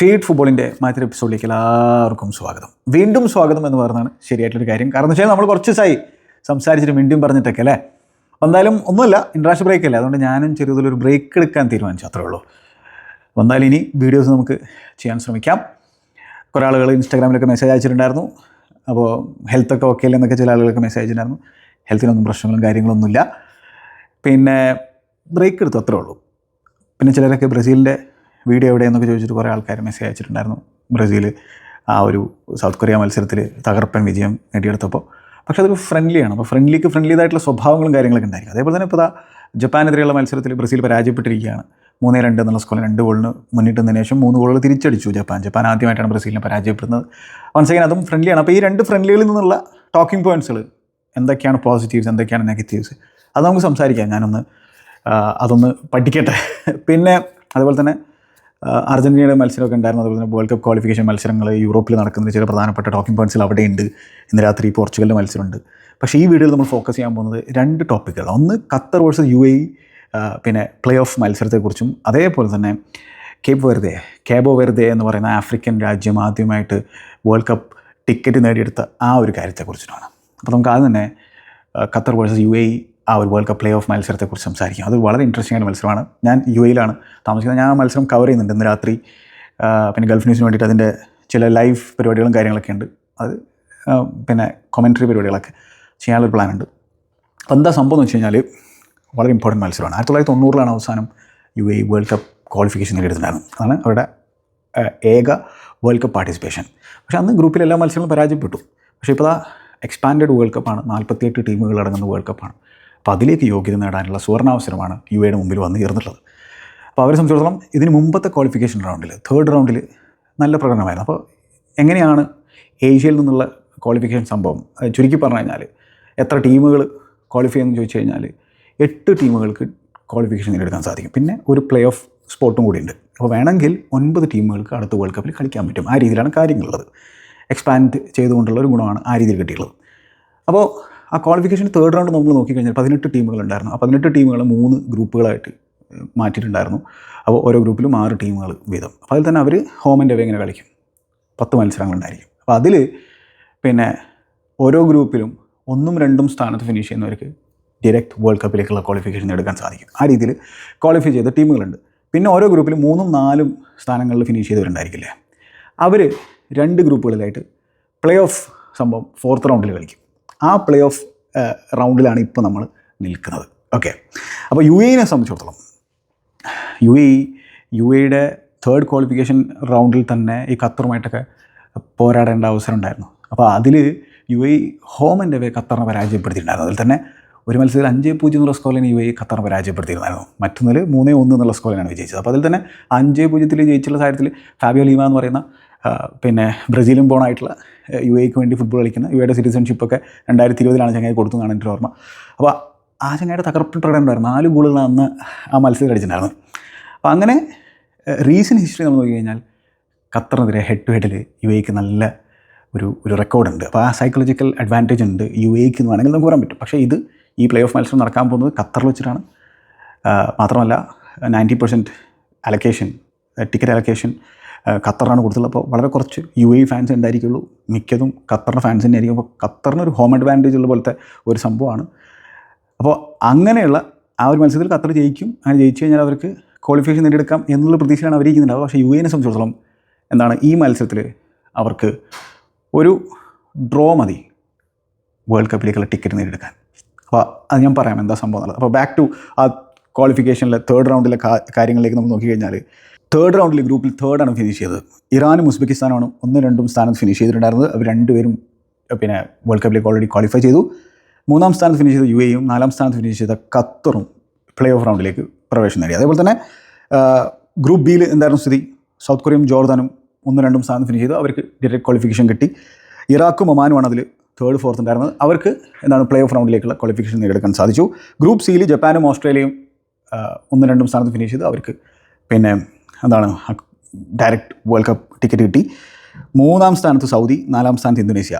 Feed ഫുട്ബോളിന്റെ മറ്റൊരു എപ്പിസോഡിലേക്ക് എല്ലാവർക്കും സ്വാഗതം. വീണ്ടും സ്വാഗതം എന്ന് പറയുന്നതാണ് ശരിയായിട്ടൊരു കാര്യം. കാരണം വെച്ചാൽ നമ്മൾ കുറച്ച് ദിവസമായി സംസാരിച്ചിട്ട് വീണ്ടും പറഞ്ഞിട്ടൊക്കെ അല്ലേ? എന്തായാലും ഒന്നുമില്ല ഇൻട്രാഷണൽ ബ്രേക്ക് അല്ലേ അതുകൊണ്ട് ഞാനും ചെറിയതിലൊരു ബ്രേക്ക് എടുക്കാൻ തീരുമാനിച്ചു. അത്രേ ഉള്ളൂ. വന്നാലും ഇനി വീഡിയോസ് നമുക്ക് ചെയ്യാൻ ശ്രമിക്കാം. കുറേ ആളുകൾ ഇൻസ്റ്റാഗ്രാമിലൊക്കെ മെസ്സേജ് അയച്ചിട്ടുണ്ടായിരുന്നു. അപ്പോൾ ഹെൽത്തൊക്കെ ഓക്കെ അല്ലേ എന്നൊക്കെ ചില ആളുകളൊക്കെ മെസ്സേജ് അയച്ചിട്ടുണ്ടായിരുന്നു ഹെൽത്തിനൊന്നും പ്രശ്നങ്ങളും കാര്യങ്ങളൊന്നുമില്ല. പിന്നെ ബ്രേക്ക് എടുത്തു അത്രേ ഉള്ളൂ. പിന്നെ ചിലരൊക്കെ ബ്രസീലിന്റെ വീഡിയോ എവിടെയെന്നൊക്കെ ചോദിച്ചിട്ട് കുറേ ആൾക്കാർ മെസ്സേജ് അയച്ചിട്ടുണ്ടായിരുന്നു. ബ്രസീൽ ആ ഒരു സൗത്ത് കൊറിയ മത്സരത്തിൽ തകർപ്പൻ വിജയം നേടിയെടുത്തപ്പോൾ പക്ഷേ അതൊരു ഫ്രണ്ട്ലിയാണ് അപ്പോൾ ഫ്രണ്ട്ലിക്ക് ഫ്രണ്ട്ലിതായിട്ടുള്ള സ്വഭാവങ്ങളും കാര്യങ്ങളൊക്കെ ഉണ്ടായിരിക്കും. അതേപോലെ തന്നെ ഇപ്പോൾ ജപ്പാനെതിരെയുള്ള മത്സരത്തിൽ ബ്രസീൽ പരാജയപ്പെട്ടിരിക്കുകയാണ്. മൂന്നേ രണ്ട് എന്നുള്ള സ്കോറിൽ രണ്ട് ഗോളിന് മുന്നിട്ടുന്നതിന് ശേഷം മൂന്ന് ഗോളുകൾ തിരിച്ചടിച്ചു ജപ്പാൻ. ജപ്പാൻ ആദ്യമായിട്ടാണ് ബ്രസീലിനെ പരാജയപ്പെടുന്നത്. വൺസ് അഗൈൻ അതും ഫ്രണ്ട്ലിയാണ് അപ്പോൾ ഈ രണ്ട് ഫ്രണ്ട്ലികളിൽ നിന്നുള്ള ടോക്കിംഗ് പോയിന്റ്സുകൾ എന്തൊക്കെയാണ് പോസിറ്റീവ്സ് എന്തൊക്കെയാണ് നെഗറ്റീവ്സ് അത് നമുക്ക് സംസാരിക്കാം. ഞാനൊന്ന് അതൊന്ന് പഠിക്കട്ടെ. പിന്നെ അതുപോലെ തന്നെ അർജന്റീനയുടെ മത്സരമൊക്കെ ഉണ്ടായിരുന്നു. അതുപോലെ തന്നെ വേൾഡ് കപ്പ് ക്വാളിഫിക്കേഷൻ മത്സരങ്ങൾ യൂറോപ്പിൽ നടക്കുന്ന ചില പ്രധാനപ്പെട്ട ടോക്കിംഗ് പോയിന്റ്സിൽ അവിടെയുണ്ട്. ഇന്ന് രാത്രി പോർച്ചുഗലിന്റെ മത്സരമുണ്ട്. പക്ഷേ ഈ വീഡിയോയിൽ നമ്മൾ ഫോക്കസ് ചെയ്യാൻ പോകുന്നത് രണ്ട് ടോപ്പിക്കുകൾ ഒന്ന് ഖത്തർ വേഴ്സസ് യു പിന്നെ പ്ലേ ഓഫ് മത്സരത്തെക്കുറിച്ചും അതേപോലെ തന്നെ കേബ് വെറുതെ കേബോ വെറുതെ എന്ന് പറയുന്ന ആഫ്രിക്കൻ രാജ്യം ആദ്യമായിട്ട് വേൾഡ് കപ്പ് ടിക്കറ്റ് നേടിയെടുത്ത ആ ഒരു കാര്യത്തെക്കുറിച്ചിട്ടാണ്. അപ്പോൾ നമുക്ക് ആദ്യം തന്നെ ഖത്തർ വേഴ്സസ് യു എ ആ ഒരു വേൾഡ് കപ്പ് പ്ലേ ഓഫ് മത്സരത്തെക്കുറിച്ച് സംസാരിക്കും. അത് വളരെ ഇൻട്രസ്റ്റിംഗ് ആയ മത്സരമാണ്. ഞാൻ യു എയിലാണ് താമസിക്കുന്നത്. ഞാൻ ആ മത്സരം കവർ ചെയ്യുന്നുണ്ട് ഇന്ന് രാത്രി. പിന്നെ ഗൾഫ് ന്യൂസിന് വേണ്ടിയിട്ട് അതിന്റെ ചില ലൈവ് പരിപാടികളും കാര്യങ്ങളൊക്കെ ഉണ്ട്. അത് പിന്നെ കൊമൻട്രി പരിപാടികളൊക്കെ ചെയ്യാനുള്ളൊരു പ്ലാൻ ഉണ്ട്. അപ്പോൾ എന്താ സംഭവം എന്ന് വെച്ച് കഴിഞ്ഞാൽ വളരെ ഇമ്പോർട്ടന്റ് മത്സരമാണ്. ആയിരത്തി തൊള്ളായിരത്തി തൊണ്ണൂറിലാണ് അവസാനം U A World Cup qualification നേടിയിട്ടുണ്ടായിരുന്നു അതാണ് അവരുടെ ഏക വേൾഡ് കപ്പ് പാർട്ടിസിപ്പേഷൻ പക്ഷേ അന്ന് ഗ്രൂപ്പിലെ എല്ലാ മത്സരങ്ങളും പരാജയപ്പെട്ടു. പക്ഷേ ഇപ്പോൾ ആ എക്സ്പാൻഡ് വേൾഡ് കപ്പാണ് നാൽപ്പത്തിയെട്ട് ടീമുകൾ അടങ്ങുന്ന വേൾഡ് കപ്പാണ് അപ്പോൾ അതിലേക്ക് യോഗ്യത നേടാനുള്ള സുവർണാവസരമാണ് യു എയുടെ മുമ്പിൽ വന്ന് ചേർന്നിട്ടുള്ളത്. അപ്പോൾ അവരെ സംബന്ധിച്ചിടത്തോളം ഇതിന് മുമ്പത്തെ ക്വാളിഫിക്കേഷൻ റൗണ്ടിൽ തേർഡ് റൗണ്ടിൽ നല്ല പ്രകടനമായിരുന്നു. അപ്പോൾ എങ്ങനെയാണ് ഏഷ്യയിൽ നിന്നുള്ള ക്വാളിഫിക്കേഷൻ സംഭവം? ചുരുക്കി പറഞ്ഞു കഴിഞ്ഞാൽ എത്ര ടീമുകൾ ക്വാളിഫൈ എന്ന് ചോദിച്ചു കഴിഞ്ഞാൽ എട്ട് ടീമുകൾക്ക് ക്വാളിഫിക്കേഷൻ നേടിയെടുക്കാൻ സാധിക്കും. പിന്നെ ഒരു പ്ലേ ഓഫ് സ്പോട്ടും കൂടിയുണ്ട് അപ്പോൾ വേണമെങ്കിൽ ഒൻപത് ടീമുകൾക്ക് അടുത്ത വേൾഡ് കപ്പിൽ കളിക്കാൻ പറ്റും. ആ രീതിയിലാണ് കാര്യങ്ങളുള്ളത്. എക്സ്പാൻഡ് ചെയ്തുകൊണ്ടുള്ള ഒരു ഗുണമാണ് ആ രീതിയിൽ കിട്ടിയിട്ടുള്ളത്. അപ്പോൾ ആ ക്വാളിഫിക്കേഷൻ തേർഡ് റൗണ്ട് നമ്മൾ നോക്കിക്കഴിഞ്ഞാൽ പതിനെട്ട് ടീമുകളുണ്ടായിരുന്നു ആ പതിനെട്ട് ടീമുകൾ മൂന്ന് ഗ്രൂപ്പുകളായിട്ട് മാറ്റിയിട്ടുണ്ടായിരുന്നു. അപ്പോൾ ഓരോ ഗ്രൂപ്പിലും ആറ് ടീമുകൾ വീതം. അപ്പോൾ അതിൽ തന്നെ അവർ ഹോം ആൻഡ് അവേ ഇങ്ങനെ കളിക്കും. പത്ത് മത്സരങ്ങളുണ്ടായിരിക്കും അപ്പോൾ അതിൽ പിന്നെ ഓരോ ഗ്രൂപ്പിലും ഒന്നും രണ്ടും സ്ഥാനത്ത് ഫിനിഷ് ചെയ്യുന്നവർക്ക് ഡയറക്റ്റ് വേൾഡ് കപ്പിലേക്കുള്ള ക്വാളിഫിക്കേഷൻ എടുക്കാൻ സാധിക്കും. ആ രീതിയിൽ ക്വാളിഫൈ ചെയ്ത ടീമുകളുണ്ട് പിന്നെ ഓരോ ഗ്രൂപ്പിലും മൂന്നും നാലും സ്ഥാനങ്ങളിൽ ഫിനിഷ് ചെയ്തവരുണ്ടായിരിക്കില്ലേ? അവർ രണ്ട് ഗ്രൂപ്പുകളിലായിട്ട് പ്ലേ ഓഫ് സംഭവം ഫോർത്ത് റൗണ്ടിൽ കളിക്കും. ആ പ്ലേ ഓഫ് റൗണ്ടിലാണ് ഇപ്പോൾ നമ്മൾ നിൽക്കുന്നത്. ഓക്കെ അപ്പോൾ യു എനെ സംബന്ധിച്ചിടത്തോളം യു എ യു എയുടെ തേർഡ് ക്വാളിഫിക്കേഷൻ റൗണ്ടിൽ തന്നെ ഈ ഖത്തറുമായിട്ടൊക്കെ പോരാടേണ്ട അവസരം ഉണ്ടായിരുന്നു. അപ്പോൾ അതിൽ യു എ ഹോം ആൻഡ് ഖത്തറിനെ പരാജയപ്പെടുത്തിയിട്ടുണ്ടായിരുന്നു. അതിൽ തന്നെ ഒരു മത്സരത്തിൽ അഞ്ച് പൂജ്യം എന്നുള്ള സ്കോറിലാണ് യു എ ഖത്തറിനെ പരാജയപ്പെടുത്തിയിരുന്നായിരുന്നു മറ്റൊന്നിൽ മൂന്നേ ഒന്ന് എന്നുള്ള സ്കോറിലാണ് വിജയിച്ചത്. അപ്പോൾ അതിൽ തന്നെ അഞ്ച് പൂജ്യത്തിൽ ജയിച്ചുള്ള കാര്യത്തിൽ ഫാബിയോ ലീമ എന്ന് പറയുന്ന പിന്നെ ബ്രസീലും ബോണായിട്ടുള്ള യു എക്ക് വേണ്ടി ഫുട്ബോൾ കളിക്കുന്ന യു എയുടെ സിറ്റിസൺഷിപ്പൊക്കെ രണ്ടായിരത്തി ഇരുപതിലാണ് ചങ്ങായി കൊടുത്തു എന്നാണ് എന്റെ ഓർമ്മ. അപ്പോൾ ആ ചങ്ങായിട്ട് തകർപ്പൻ പ്രകടനം ഉണ്ടായിരുന്നു. നാല് ഗോളുകളാണ് അന്ന് ആ മത്സരം കളിച്ചിട്ടുണ്ടായിരുന്നു അപ്പോൾ അങ്ങനെ റീസെന്റ് ഹിസ്റ്ററി നമ്മൾ നോക്കി കഴിഞ്ഞാൽ ഖത്തറിനെതിരെ ഹെഡ് ടു ഹെഡിൽ യു എക്ക് നല്ല ഒരു ഒരു റെക്കോർഡുണ്ട് അപ്പോൾ ആ സൈക്കോളജിക്കൽ അഡ്വാന്റേജ് ഉണ്ട് യു എക്ക് എന്ന് വേണമെങ്കിൽ നമുക്ക് പറയാൻ പറ്റും. പക്ഷേ ഇത് ഈ പ്ലേ ഓഫ് മത്സരം നടക്കാൻ പോകുന്നത് ഖത്തറിൽ വെച്ചിട്ടാണ്. മാത്രമല്ല ninety percent allocation ticket allocation ഖത്തറിനാണ് കൊടുത്തുള്ളത്. അപ്പോൾ വളരെ കുറച്ച് യു എ ഫാൻസ് ഉണ്ടായിരിക്കുള്ളൂ. മിക്കതും ഖത്തറിന്റെ ഫാൻസ് തന്നെ ആയിരിക്കും അപ്പോൾ ഖത്തറിന് ഒരു ഹോം അഡ്വാന്റേജ് ഉള്ള പോലത്തെ ഒരു സംഭവമാണ്. അപ്പോൾ അങ്ങനെയുള്ള ആ ഒരു മത്സരത്തിൽ ഖത്തർ ജയിക്കും. അങ്ങനെ ജയിച്ചു കഴിഞ്ഞാൽ അവർക്ക് ക്വാളിഫിക്കേഷൻ നേടിയെടുക്കാം എന്നുള്ള പ്രതീക്ഷയാണ് അവർ ഇരിക്കുന്നുണ്ടാവുക പക്ഷേ യു എനെ സംബന്ധിച്ചിടത്തോളം എന്താണ് ഈ മത്സരത്തിൽ അവർക്ക് ഒരു ഡ്രോ മതി വേൾഡ് കപ്പിലേക്കുള്ള ടിക്കറ്റ് നേടിയെടുക്കാൻ. അപ്പോൾ അത് ഞാൻ പറയാം എന്താ സംഭവം എന്നുള്ളത്. അപ്പോൾ ബാക്ക് ടു ആ ക്വാളിഫിക്കേഷനിലെ തേർഡ് റൗണ്ടിലെ കാര്യങ്ങളിലേക്ക് നമ്മൾ നോക്കിക്കഴിഞ്ഞാൽ തേർഡ് റൗണ്ടിൽ ഗ്രൂപ്പിൽ തേർഡാണ് ഫിനിഷ് ചെയ്തത്. ഇറാനും ഉസ്ബെക്കിസ്ഥാനാണ് ഒന്ന് രണ്ടും സ്ഥാനത്ത് ഫിനിഷ് ചെയ്തിട്ടുണ്ടായിരുന്നത്. അവർ രണ്ടുപേരും പിന്നെ വേൾഡ് കപ്പിലേക്ക് ഓൾറെഡി ക്വാളിഫൈ ചെയ്തു. മൂന്നാം സ്ഥാനത്ത് ഫിനിഷ് ചെയ്ത യു എയും നാലാം സ്ഥാനത്ത് ഫിനിഷ് ചെയ്ത ഖത്തറും പ്ലേ ഓഫ് റൗണ്ടിലേക്ക് പ്രവേശനം നേടി. അതേപോലെ തന്നെ ഗ്രൂപ്പ് ബിയിൽ എന്തായിരുന്നു സ്ഥിതി? സൗത്ത് കൊറിയയും ജോർദാനും ഒന്ന് രണ്ടും സ്ഥാനം ഫിനിഷ് ചെയ്തു. അവർക്ക് ഡയറക്റ്റ് ക്വാളിഫിക്കേഷൻ കിട്ടി. ഇറാഖും ഒമാനുമാണ് അതിൽ തേർഡ് ഫോർത്ത് ഉണ്ടായിരുന്നത്. അവർക്ക് എന്താണ് പ്ലേ ഓഫ് റൗണ്ടിലേക്കുള്ള ക്വാളിഫിക്കേഷൻ നേടിയെടുക്കാൻ സാധിച്ചു. ഗ്രൂപ്പ് സിയിൽ ജപ്പാനും ഓസ്ട്രേലിയയും ഒന്ന് രണ്ടും സ്ഥാനത്ത് ഫിനിഷ് ചെയ്തു. അവർക്ക് പിന്നെ എന്താണ് ഡയറക്റ്റ് വേൾഡ് കപ്പ് ടിക്കറ്റ് കിട്ടി. മൂന്നാം സ്ഥാനത്ത് സൗദി നാലാം സ്ഥാനത്ത് ഇന്തോനേഷ്യ.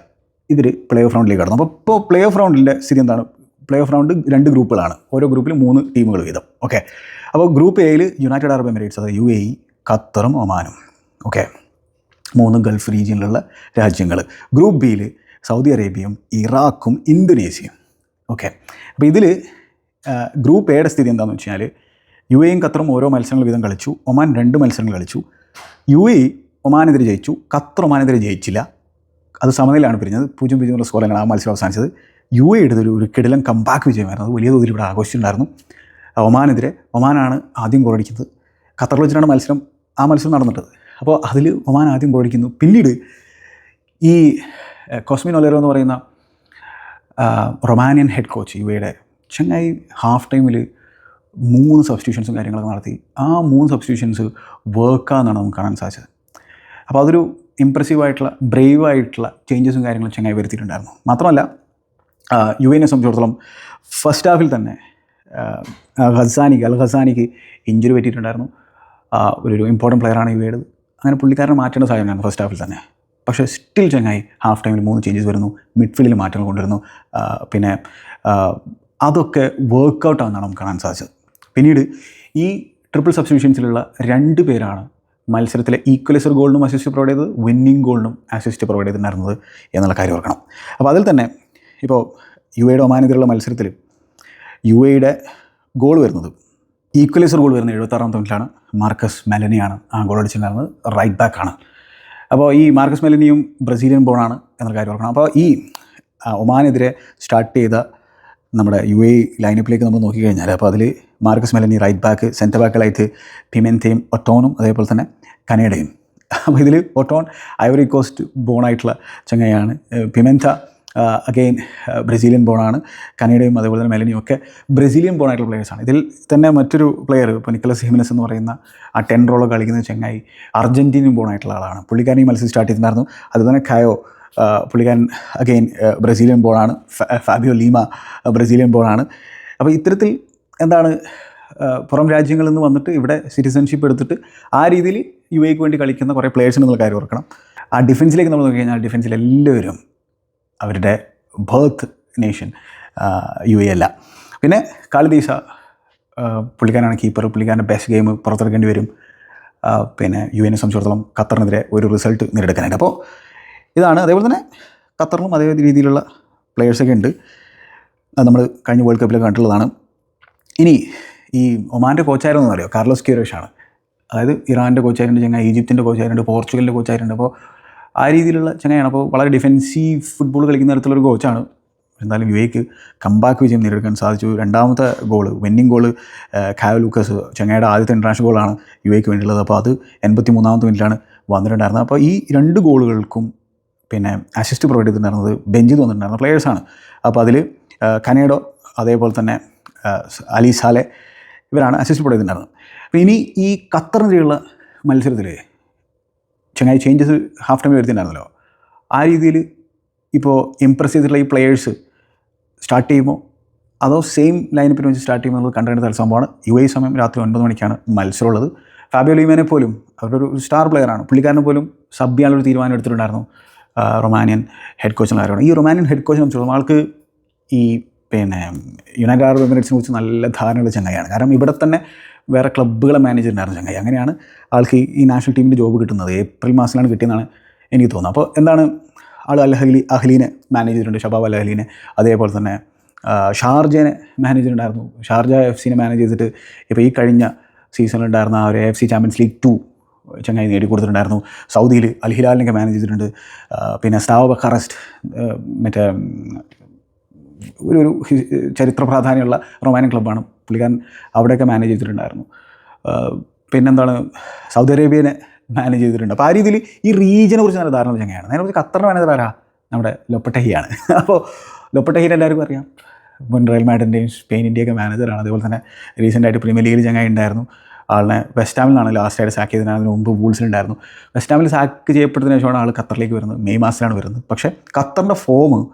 ഇവർ പ്ലേ ഓഫ് റൗണ്ടിലേക്ക് കടന്നു. അപ്പോൾ ഇപ്പോൾ പ്ലേ ഓഫ് റൗണ്ടിന്റെ സ്ഥിതി എന്താണ്? പ്ലേ ഓഫ് റൗണ്ട് രണ്ട് ഗ്രൂപ്പുകളാണ് ഓരോ ഗ്രൂപ്പിലും മൂന്ന് ടീമുകൾ വീതം. ഓക്കെ അപ്പോൾ ഗ്രൂപ്പ് എയിൽ യുണൈറ്റഡ് അറബ് എമിറേറ്റ്സ് അതായത് യു എ ഇ ഖത്തറും ഒമാനും. ഓക്കെ മൂന്ന് ഗൾഫ് റീജിയനിലുള്ള രാജ്യങ്ങൾ ഗ്രൂപ്പ് ബിയിൽ സൗദി അറേബ്യയും ഇറാഖും ഇന്തോനേഷ്യയും. ഓക്കെ അപ്പോൾ ഇതിൽ ഗ്രൂപ്പ് എയുടെ സ്ഥിതി എന്താണെന്ന് വെച്ച് കഴിഞ്ഞാൽ യു എയും ഖത്തറും ഓരോ മത്സരങ്ങൾ വീതം കളിച്ചു. ഒമാൻ രണ്ട് മത്സരങ്ങൾ കളിച്ചു. യു എ ഒമാനെതിരെ ജയിച്ചു. ഖത്തർ ഒമാനെതിരെ ജയിച്ചില്ല. അത് സമനിലയാണ് പിരിഞ്ഞത്. പൂജ്യം പൂജ്യം ഉള്ള സ്കോറിലാണ് ആ മത്സരം അവസാനിച്ചത്. യു എ എടുത്തൊരു ഒരു കിടിലം കമ്പാക്ക് വിജയമായിരുന്നു. അത് വലിയ തോതിൽ ഇവിടെ ആഘോഷിച്ചിട്ടുണ്ടായിരുന്നു. ഒമാനെതിരെ ഒമാനാണ് ആദ്യം ഗോളടിക്കുന്നത് ഖത്തറിൽ വെച്ചിട്ടാണ് മത്സരം ആ മത്സരം നടന്നിട്ടത്. അപ്പോൾ അതിൽ ഒമാൻ ആദ്യം ഗോളടിക്കുന്നു പിന്നീട് ഈ കോസ്മിൻ ഒലേറോ എന്ന് പറയുന്ന റൊമാനിയൻ ഹെഡ് കോച്ച് യു എയുടെ ചങ്ങായി ഹാഫ് ടൈമിൽ മൂന്ന് സബ്സ്റ്റിറ്റ്യൂഷൻസും കാര്യങ്ങളൊക്കെ നടത്തി. ആ മൂന്ന് സബ്സ്റ്റിറ്റ്യൂഷൻസ് വർക്കാന്നാണ് നമുക്ക് കാണാൻ സാധിച്ചത്. അപ്പോൾ അതൊരു ഇമ്പ്രസീവായിട്ടുള്ള ബ്രേവ് ആയിട്ടുള്ള ചേഞ്ചസും കാര്യങ്ങളും ചങ്ങായി വരുത്തിയിട്ടുണ്ടായിരുന്നു. മാത്രമല്ല യു എനെ സംബന്ധിച്ചിടത്തോളം ഫസ്റ്റ് ഹാഫിൽ തന്നെ ഖസാനിക്ക് അൽ ഹസാനിക്ക് ഇഞ്ചുറി പറ്റിയിട്ടുണ്ടായിരുന്നു. ഒരു ഇമ്പോർട്ടന്റ് പ്ലെയറാണ് യു എയുടെ അങ്ങനെ പുള്ളിക്കാരനെ മാറ്റേണ്ട സാഹചര്യമാണ് ഫസ്റ്റ് ഹാഫിൽ തന്നെ. പക്ഷേ സ്റ്റിൽ ചങ്ങായി ഹാഫ് ടൈമിൽ മൂന്ന് ചേഞ്ചസ് വരുന്നു. മിഡ്ഫീൽഡിൽ മാറ്റങ്ങൾ കൊണ്ടുവരുന്നു. പിന്നെ അതൊക്കെ വർക്ക്ഔട്ടാണെന്നാണ് ആണെന്നാണ് നമുക്ക് കാണാൻ സാധിച്ചത്. പിന്നീട് ഈ ട്രിപ്പിൾ സബ്സ്റ്റിറ്റ്യൂഷൻസിലുള്ള രണ്ട് പേരാണ് മത്സരത്തിലെ ഈക്വലൈസർ ഗോളിനും അസിസ്റ്റ് പ്രൊവൈഡ് ചെയ്തത് വിന്നിംഗ് ഗോളിനും അസിസ്റ്റ് പ്രൊവൈഡ് ചെയ്തിട്ടുണ്ടായിരുന്നത് എന്നുള്ള കാര്യം ഓർക്കണം. അപ്പോൾ അതിൽ തന്നെ ഇപ്പോൾ യു എയുടെ ഒമാനെതിരെയുള്ള മത്സരത്തിൽ യു എയുടെ ഗോൾ വരുന്നത് ഈക്വലൈസർ ഗോൾ വരുന്നത് എഴുപത്താറാം മിനിറ്റിലാണ് മാർക്കസ് മെലനിയാണ് ആ ഗോൾ അടിച്ചിട്ടുണ്ടായിരുന്നത് റൈറ്റ് ബാക്കാണ് അപ്പോൾ ഈ മാർക്കസ് മെലനിയും ബ്രസീലിയൻ ബോണാണ് എന്നുള്ള കാര്യം ഓർക്കണം. അപ്പോൾ ഈ ഒമാനെതിരെ സ്റ്റാർട്ട് ചെയ്ത നമ്മുടെ യു എ ലൈനപ്പിലേക്ക് നമ്മൾ നോക്കിക്കഴിഞ്ഞാൽ അപ്പോൾ അതിൽ Marcus Meloni right back centre ബാക്കുകളായിട്ട് പിമെൻതയും ഒട്ടോണും അതേപോലെ തന്നെ കനേഡയും. അപ്പോൾ ഇതിൽ ഒട്ടോൺ ഐവറി കോസ്റ്റ് ബോണായിട്ടുള്ള ചങ്ങയാണ് പിമെൻത അഗെയിൻ ബ്രസീലിയൻ ബോണാണ് കനേഡയും അതേപോലെ തന്നെ മെലനിയും ഒക്കെ ബ്രസീലിയൻ ബോണായിട്ടുള്ള പ്ലെയേഴ്സാണ് ഇതിൽ തന്നെ മറ്റൊരു പ്ലെയർ ഇപ്പോൾ നിക്കലസ് ഹിമിനസ് എന്ന് പറയുന്ന ആ ടെൻ റോളോ കളിക്കുന്ന ചങ്ങായി അർജന്റീനിയൻ ബോണായിട്ടുള്ള ആളാണ്. പുള്ളിക്കാരൻ ഈ മത്സരം സ്റ്റാർട്ട് ചെയ്തിട്ടുണ്ടായിരുന്നു. അതുപോലെ തന്നെ കയോ പുള്ളിക്കാരൻ അഗെയിൻ ബ്രസീലിയൻ ബോളാണ് ഫാബിയോ ലീമ ബ്രസീലിയൻ ബോളാണ് അപ്പോൾ ഇത്തരത്തിൽ എന്താണ് പുറം രാജ്യങ്ങളിൽ നിന്ന് വന്നിട്ട് ഇവിടെ സിറ്റിസൺഷിപ്പ് എടുത്തിട്ട് ആ രീതിയിൽ യു എക്ക് വേണ്ടി കളിക്കുന്ന കുറേ പ്ലേയേഴ്സിന് എന്നുള്ള കാര്യം ഓർക്കണം. ആ ഡിഫൻസിലേക്ക് നമ്മൾ നോക്കിക്കഴിഞ്ഞാൽ ഡിഫൻസിൽ എല്ലാവരും അവരുടെ ബേർത്ത് നേഷൻ യു എ അല്ല. പിന്നെ കാളിദീസ പുള്ളിക്കാനാണ് കീപ്പർ പുള്ളിക്കാരന്റെ ബെസ്റ്റ് ഗെയിം പുറത്തെടുക്കേണ്ടി വരും. പിന്നെ യു എനെ സംബന്ധിച്ചിടത്തോളം ഖത്തറിനെതിരെ ഒരു റിസൾട്ട് നേടിയെടുക്കാനായിട്ട്. അപ്പോൾ ഇതാണ് അതേപോലെ തന്നെ ഖത്തറിലും അതേ രീതിയിലുള്ള പ്ലെയേഴ്സൊക്കെ ഉണ്ട്. നമ്മൾ കഴിഞ്ഞ വേൾഡ് കപ്പിലൊക്കെ കണ്ടിട്ടുള്ളതാണ്. ഇനി ഈ ഒമാന്റെ കോച്ചായിരുന്നു അറിയോ കാർലോസ് ക്യൂറേഷാണ് അതായത് ഇറാന്റെ കോച്ചായിട്ടുണ്ട് ചങ്ങ ഈജിപ്തിന്റെ കോച്ചായിട്ടുണ്ട് പോർച്ചുഗലിന്റെ കോച്ചായിട്ടുണ്ട്. അപ്പോൾ ആ രീതിയിലുള്ള ചങ്ങയാണ് അപ്പോൾ വളരെ ഡിഫെൻസീവ് ഫുട്ബോൾ കളിക്കുന്ന തരത്തിലൊരു കോച്ചാണ്. എന്തായാലും വിവേക്ക് കമ്പാക്ക് വിജയം നേടിയെടുക്കാൻ സാധിച്ചു. രണ്ടാമത്തെ goal winning goal Caio Lucas ചങ്ങയുടെ ആദ്യത്തെ ഇന്റർനാഷണൽ ഗോളാണ് യുവേക്ക് വേണ്ടിയുള്ളത്. അപ്പോൾ അത് എൺപത്തി മൂന്നാമത്തെ മിനിറ്റിലാണ് വന്നിട്ടുണ്ടായിരുന്നത്. അപ്പോൾ ഈ രണ്ട് ഗോളുകൾക്കും പിന്നെ അസിസ്റ്റ് പ്രൊവൈഡ് ചെയ്തിട്ടുണ്ടായിരുന്നത് ബെഞ്ചിൽ തോന്നിട്ടുണ്ടായിരുന്ന പ്ലെയേഴ്സാണ് അപ്പോൾ അതിൽ കനേഡോ അതേപോലെ തന്നെ അലി സാലെ ഇവരാണ് അസിസ്റ്റ് ചെയ്തിട്ടുണ്ടായിരുന്നത് അപ്പോൾ ഇനി ഈ ഖത്തറിനെതിരെയുള്ള മത്സരത്തിൽ ചങ്ങായി ചേഞ്ചസ് ഹാഫ് ടൈം വരുത്തിയിട്ടുണ്ടായിരുന്നല്ലോ. ആ രീതിയിൽ ഇപ്പോൾ ഇമ്പ്രസ് ചെയ്തിട്ടുള്ള ഈ പ്ലെയേഴ്സ് സ്റ്റാർട്ട് ചെയ്യുമോ? അതോ സെയിം ലൈനപ്പിന് വെച്ച് സ്റ്റാർട്ട് ചെയ്യുമ്പോൾ എന്നുള്ളത് കണ്ടുകൊണ്ട് തല സംഭവമാണ്. യു എ സമയം രാത്രി ഒൻപത് മണിക്കാണ് മത്സരമുള്ളത്. ഫാബിയോ ലീമേനെ പോലും അവരുടെ ഒരു സ്റ്റാർ പ്ലെയറാണ് പുള്ളിക്കാരനെ പോലും സബ് ചെയ്യാനുള്ള തീരുമാനം എടുത്തിട്ടുണ്ടായിരുന്നു റൊമാനിയൻ ഹെഡ് എന്ന ഈ റൊമാനിയൻ ഹെഡ് കോച്ചിനെ സംബന്ധിച്ചിടത്തോളം ആൾക്ക് ഈ പിന്നെ യുണൈറ്റഡ് അറബ് എമിറേറ്റ്സിനെ കുറിച്ച് നല്ല ധാരണയുള്ള ചങ്ങായിയാണ്. കാരണം ഇവിടെ തന്നെ വേറെ ക്ലബ്ബുകളെ മാനേജ് ഉണ്ടായിരുന്ന ചങ്ങായി. അങ്ങനെയാണ് ആൾക്ക് ഈ- നാഷണൽ ടീമിന്റെ ജോബ് കിട്ടുന്നത്. ഏപ്രിൽ മാസത്തിലാണ് കിട്ടിയെന്നാണ് എനിക്ക് തോന്നുന്നത്. അപ്പോൾ എന്താണ് ആൾ അൽഹലി അഹ്ലീനെ മാനേജ് ചെയ്തിട്ടുണ്ട് ഷബാബ് അൽ അഹ്ലീനെ. അതേപോലെ തന്നെ ഷാർജേനെ ഷാർജനെ മാനേജ് ചെയ്തിട്ടുണ്ടായിരുന്നു. ഷാർജ എഫ് സിനെ മാനേജ് ചെയ്തിട്ട് ഇപ്പോൾ ഈ കഴിഞ്ഞ സീസണിലുണ്ടായിരുന്ന ആ ഒരു F C Champions League two ചങ്ങായി നേടിക്കൊടുത്തിട്ടുണ്ടായിരുന്നു. സൗദിയിൽ അൽഹിലാലിനെയൊക്കെ മാനേജ് ചെയ്തിട്ടുണ്ട്. പിന്നെ സ്റ്റാവ് ബക്കാറസ്റ്റ് മറ്റേ ഒരു ഒരു ചരിത്ര പ്രാധാന്യമുള്ള റൊമാനിയൻ ക്ലബ്ബാണ്. പുള്ളിക്കാരൻ അവിടെയൊക്കെ മാനേജ് ചെയ്തിട്ടുണ്ടായിരുന്നു. പിന്നെന്താണ് സൗദി അറേബ്യനെ മാനേജ് ചെയ്തിട്ടുണ്ട്. അപ്പോൾ ആ രീതിയിൽ ഈ റീജിയനെ കുറിച്ച് നല്ല ധാരണ ചങ്ങയാണ് നേരെ കുറിച്ച് ഖത്തറിന്റെ മാനേജർ ആരാ? നമ്മുടെ ലൊപ്പട്ടഹിയാണ്. അപ്പോൾ ലൊപ്പട്ടഹിനെ എല്ലാവർക്കും അറിയാം. മുൻ റയൽ മാഡിന്റെയും സ്പെയിനിന്റെയൊക്കെ മാനേജറാണ് അതേപോലെ തന്നെ റീസെന്റായിട്ട് പ്രീമിയർ ലീഗിൽ ചങ്ങായി ഉണ്ടായിരുന്നു. ആളിനെ വെസ്റ്റാമിലാണ് ലാസ്റ്റ് ആയിട്ട് സാക്ക് ചെയ്തതിന് അതിന് മുമ്പ് വൂൾസിലുണ്ടായിരുന്നു വെസ്റ്റാമിൽ സാക്ക് ചെയ്യപ്പെട്ടതിന് ശേഷമാണ് ആൾ ഖത്തറിലേക്ക് വരുന്നത്. മെയ് മാസത്തിലാണ് വരുന്നത്. പക്ഷേ ഖത്തറിന്റെ ഫോം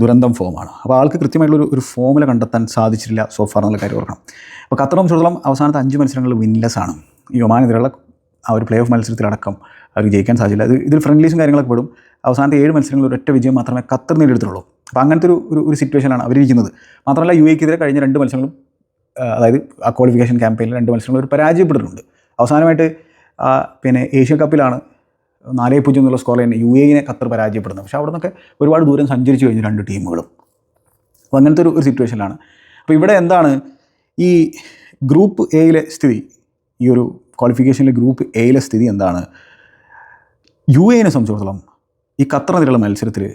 ദുരന്തം ഫോമാണ്. അപ്പോൾ ആൾക്ക് കൃത്യമായിട്ടുള്ള ഒരു ഫോമുല കണ്ടെത്താൻ സാധിച്ചിട്ടില്ല. സോഫാർ എന്നുള്ള കാര്യം ഓർക്കണം. അപ്പോൾ ഖത്തറിനെ സംബന്ധിച്ചിടത്തോളം അവസാനത്തെ അഞ്ച് മത്സരങ്ങൾ വിൻലെസ് ആണ്. ഈ ഒമാനെതിരെയുള്ള ആ ഒരു പ്ലേ ഓഫ് മത്സരത്തിലടക്കം അവർ ജയിക്കാൻ സാധിച്ചില്ല. അത് ഇതിൽ ഫ്രണ്ട്ലീസും കാര്യങ്ങളൊക്കെ പെടും. അവസാനത്തെ ഏഴ് മത്സരങ്ങളിൽ ഒരൊറ്റ വിജയം മാത്രമേ ഖത്തർ നേടിയെടുത്തുള്ളൂ അപ്പോൾ അങ്ങനത്തെ ഒരു ഒരു സിറ്റുവേഷനാണ് ഇരിക്കുന്നത് മാത്രമല്ല യു എക്കെതിരെ കഴിഞ്ഞ രണ്ട് മത്സരങ്ങളും അതായത് ആ ക്വാളിഫിക്കേഷൻ ക്യാമ്പയിനിൽ രണ്ട് മത്സരങ്ങളും ഒരു പരാജയപ്പെട്ടിട്ടുണ്ട്. അവസാനമായിട്ട് പിന്നെ ഏഷ്യ കപ്പിലാണ് നാലേ പൂജ്യം എന്നുള്ള സ്കോർ തന്നെ യു എനെ ഖത്തർ പരാജയപ്പെടുന്നത് പക്ഷേ അവിടെ നിന്നൊക്കെ ഒരുപാട് ദൂരം സഞ്ചരിച്ചു കഴിഞ്ഞു രണ്ട് ടീമുകളും. അപ്പോൾ അങ്ങനത്തെ ഒരു സിറ്റുവേഷനിലാണ് അപ്പോൾ ഇവിടെ എന്താണ് ഈ ഗ്രൂപ്പ് എയിലെ സ്ഥിതി? ഈ ഒരു ക്വാളിഫിക്കേഷനിലെ ഗ്രൂപ്പ് എയിലെ സ്ഥിതി എന്താണ്? യു എനെ സംബന്ധിച്ചിടത്തോളം ഈ ഖത്തറിനെതിരെയുള്ള മത്സരത്തിൽ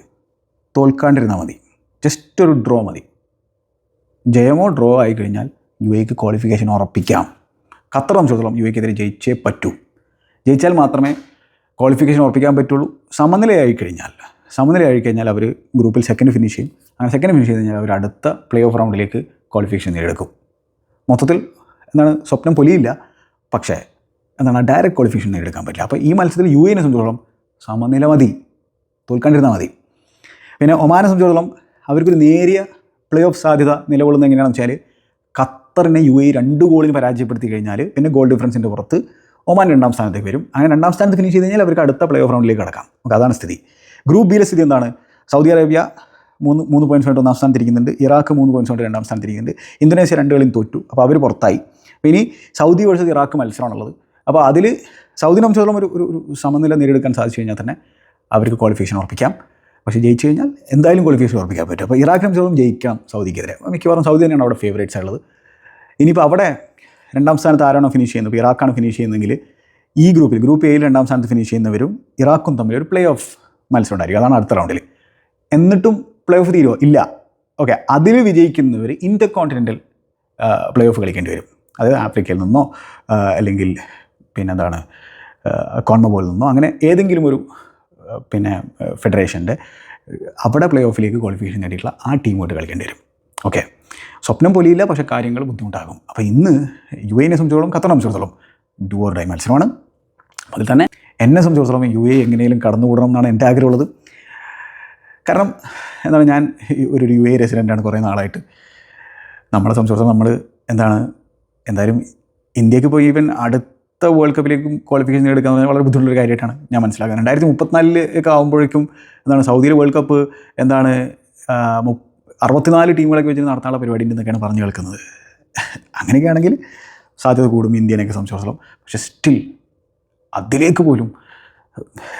തോൽക്കാണ്ടിരുന്നാൽ മതി. ജസ്റ്റ് ഒരു ഡ്രോ മതി. ജയമോ ഡ്രോ ആയി കഴിഞ്ഞാൽ യു എക്ക് ക്വാളിഫിക്കേഷൻ ഉറപ്പിക്കാം. ഖത്തർ സംബന്ധിച്ചിടത്തോളം യു എക്കെതിരെ ജയിച്ചേ പറ്റൂ. ജയിച്ചാൽ മാത്രമേ ക്വാളിഫിക്കേഷൻ ഉറപ്പിക്കാൻ പറ്റുള്ളൂ. സമനിലയായി കഴിഞ്ഞാൽ സമനിലയായി കഴിഞ്ഞാൽ അവർ ഗ്രൂപ്പിൽ സെക്കൻഡ് ഫിനിഷ് ചെയ്യും. അങ്ങനെ സെക്കൻഡ് ഫിനിഷ് ചെയ്ത് കഴിഞ്ഞാൽ അവർ അടുത്ത പ്ലേ ഓഫ് റൗണ്ടിലേക്ക് ക്വാളിഫിക്കേഷൻ നേടിയെടുക്കും. മൊത്തത്തിൽ എന്താണ് സ്വപ്നം പൊലിയില്ല. പക്ഷേ എന്താണ് ഡയറക്റ്റ് ക്വാളിഫിക്കേഷൻ നേടിയെടുക്കാൻ പറ്റില്ല. അപ്പോൾ ഈ മത്സരത്തിൽ യു എനെ സംബന്ധിച്ചിടത്തോളം സമനില മതി. തോൽക്കാണ്ടിരുന്നാൽ മതി. പിന്നെ ഒമാനെ സംബന്ധിച്ചിടത്തോളം അവർക്കൊരു നേരിയ പ്ലേ ഓഫ് സാധ്യത നിലകൊള്ളുന്നത് എങ്ങനെയാണെന്ന് വെച്ചാൽ ഖത്തറിനെ യു എ രണ്ട് ഗോളിന് പരാജയപ്പെടുത്തി കഴിഞ്ഞാൽ പിന്നെ ഗോൾ ഡിഫറൻസിന്റെ പുറത്ത് ഒമാൻ രണ്ടാം സ്ഥാനത്തേക്ക് വരും. അങ്ങനെ രണ്ടാം സ്ഥാനത്ത് ഫിനിഷ് ചെയ്ത് കഴിഞ്ഞാൽ അവർക്ക് അടുത്ത പ്ലേ ഓഫ് റൗണ്ടിലേക്ക് കടക്കാം. നമുക്ക് അതാണ് സ്ഥിതി. ഗ്രൂപ്പ് ബിയിലെ സ്ഥിതി എന്താണ്? സൗദി അറേബ്യ മൂന്ന് മൂന്ന് പോയിന്റ്സ് കൊണ്ട് ഒന്നാം സ്ഥാനത്തിരിക്കുന്നുണ്ട് ഇറാഖ് മൂന്ന് പോയിന്റ്സ് കൊണ്ട് രണ്ടാം സ്ഥാനത്തിരിക്കുന്നുണ്ട് ഇന്തോനേഷ്യ രണ്ട് കളിയും തോറ്റു. അപ്പോൾ അവർ പുറത്തായി. ഇനി സൗദി വേഴ്സസ് ഇറാഖ് മത്സരമാണുള്ളത്. അപ്പോൾ അതിൽ സൗദി സംബന്ധിച്ചിടത്തോളം ഒരു ഒരു സമനില നേടിയെടുക്കാൻ സാധിച്ചു കഴിഞ്ഞാൽ തന്നെ അവർക്ക് ക്വാളിഫിക്കേഷൻ ഉറപ്പിക്കാം. പക്ഷേ ജയിച്ചു കഴിഞ്ഞാൽ എന്തായാലും ക്വാളിഫിക്കേഷൻ ഉറപ്പിക്കാൻ പറ്റും. അപ്പോൾ ഇറാഖ് സംബന്ധിച്ചിടത്തോളം ജയിക്കാം സൗദിക്കെതിരെ. മിക്കവാറും സൗദി തന്നെയാണ് അവിടെ ഫേവറേറ്റ്സ് ഉള്ളത് ഇനിയിപ്പോൾ അവിടെ രണ്ടാം സ്ഥാനത്ത് ആരാണോ ഫിനിഷ് ചെയ്യുന്നത്? ഇപ്പോൾ ഇറാഖാണ് ഫിനിഷ് ചെയ്യുന്നതെങ്കിൽ ഈ ഗ്രൂപ്പിൽ ഗ്രൂപ്പ് എയിൽ രണ്ടാം സ്ഥാനത്ത് ഫിനിഷ് ചെയ്യുന്നവരും ഇറാഖും തമ്മിൽ ഒരു പ്ലേ ഓഫ് മത്സരം ഉണ്ടായിരിക്കും അതാണ് അടുത്ത റൗണ്ടിൽ എന്നിട്ടും പ്ലേ ഓഫ് തീരുമോ ഇല്ല. ഓക്കെ അതിൽ വിജയിക്കുന്നവർ ഇന്റർ കോണ്ടിനെന്റൽ പ്ലേ ഓഫ് കളിക്കേണ്ടി വരും. അതായത് ആഫ്രിക്കയിൽ നിന്നോ അല്ലെങ്കിൽ പിന്നെന്താണ് കോൺമബോളിൽ നിന്നോ അങ്ങനെ ഏതെങ്കിലും ഒരു പിന്നെ ഫെഡറേഷന്റെ അവിടെ പ്ലേ ഓഫിലേക്ക് ക്വാളിഫിക്കേഷൻ നേടിയിട്ടുള്ള ആ ടീമുമായിട്ട് കളിക്കേണ്ടി വരും. ഓക്കെ സ്വപ്നം പോലെയില്ല പക്ഷേ കാര്യങ്ങൾ ബുദ്ധിമുട്ടാകും. അപ്പോൾ ഇന്ന് യു എനെ സംബന്ധിച്ചോളം ഖത്തറിനെ സംബന്ധിച്ചിടത്തോളം ഡു ഡൈ മത്സരമാണ്. അതിൽ തന്നെ എന്നെ സംബന്ധിച്ചിടത്തോളം യു എ എങ്ങനെയും കടന്നുകൂടണം എന്നാണ് എന്റെ ആഗ്രഹമുള്ളത്. കാരണം എന്താണ് ഞാൻ ഒരു യു എ റെസിഡന്റാണ് കുറേ നാളായിട്ട്. നമ്മളെ സംബന്ധിച്ചിടത്തോളം നമ്മൾ എന്താണ് എന്തായാലും ഇന്ത്യയ്ക്ക് പോയി ഈവൻ അടുത്ത വേൾഡ് കപ്പിലേക്കും ക്വാളിഫിക്കേഷൻ എടുക്കാൻ വളരെ ബുദ്ധിമുട്ടുള്ള കാര്യമായിട്ടാണ് ഞാൻ മനസ്സിലാക്കുന്നത്. രണ്ടായിരത്തി മുപ്പത്തിനാലിൽ ഒക്കെ ആകുമ്പോഴേക്കും എന്താണ് സൗദിയിലെ വേൾഡ് കപ്പ് എന്താണ് അറുപത്തിനാല് ടീമുകളൊക്കെ വെച്ച് നടത്താനുള്ള പരിപാടി ഉണ്ടെന്നൊക്കെയാണ് പറഞ്ഞു കേൾക്കുന്നത്. അങ്ങനെയൊക്കെയാണെങ്കിൽ സാധ്യത കൂടും ഇന്ത്യനെയൊക്കെ സംബന്ധിച്ചിടത്തോളം. പക്ഷേ സ്റ്റിൽ അതിലേക്ക് പോലും